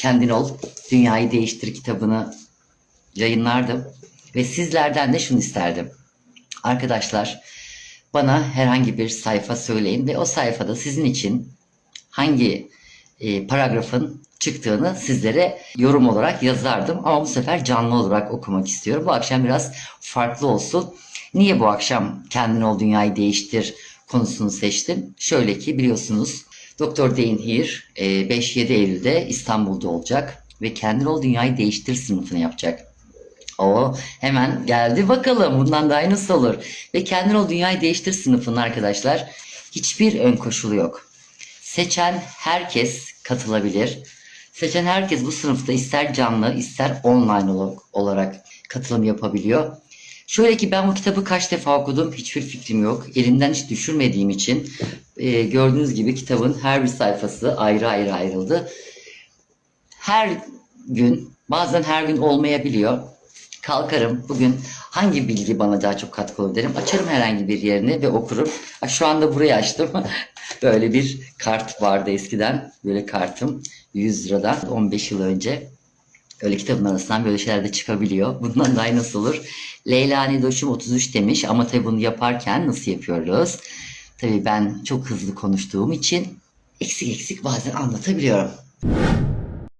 Kendin Ol, Dünyayı Değiştir kitabını yayınlardım. Ve sizlerden de şunu isterdim. Arkadaşlar bana herhangi bir sayfa söyleyin ve o sayfada sizin için hangi e, paragrafın çıktığını sizlere yorum olarak yazardım. Ama bu sefer canlı olarak okumak istiyorum. Bu akşam biraz farklı olsun. Niye bu akşam Kendin Ol Dünyayı Değiştir konusunu seçtim? Şöyle ki biliyorsunuz Doktor Dean e, 5-7 Eylül'de İstanbul'da olacak ve Kendin Ol Dünyayı Değiştir sınıfını yapacak. O hemen geldi bakalım bundan daha iyi nasıl olur. Ve Kendin Ol Dünyayı Değiştir sınıfının arkadaşlar hiçbir ön koşulu yok. Seçen herkes katılabilir. Seçen herkes bu sınıfta ister canlı ister online ol- olarak katılım yapabiliyor. Şöyle ki ben bu kitabı kaç defa okudum hiçbir fikrim yok. Elimden hiç düşürmediğim için e, gördüğünüz gibi kitabın her bir sayfası ayrı ayrı ayrıldı. Her gün bazen her gün olmayabiliyor. Kalkarım bugün hangi bilgi bana daha çok katkı olur derim. Açarım herhangi bir yerini ve okurum. Şu anda burayı açtım. Böyle bir kart vardı eskiden. Böyle kartım 100 liradan 15 yıl önce. Öyle kitabın arasından böyle şeyler de çıkabiliyor. Bundan daha nasıl olur? Leyla Nidoş'um 33 demiş ama tabii bunu yaparken nasıl yapıyoruz? Tabii ben çok hızlı konuştuğum için eksik eksik bazen anlatabiliyorum.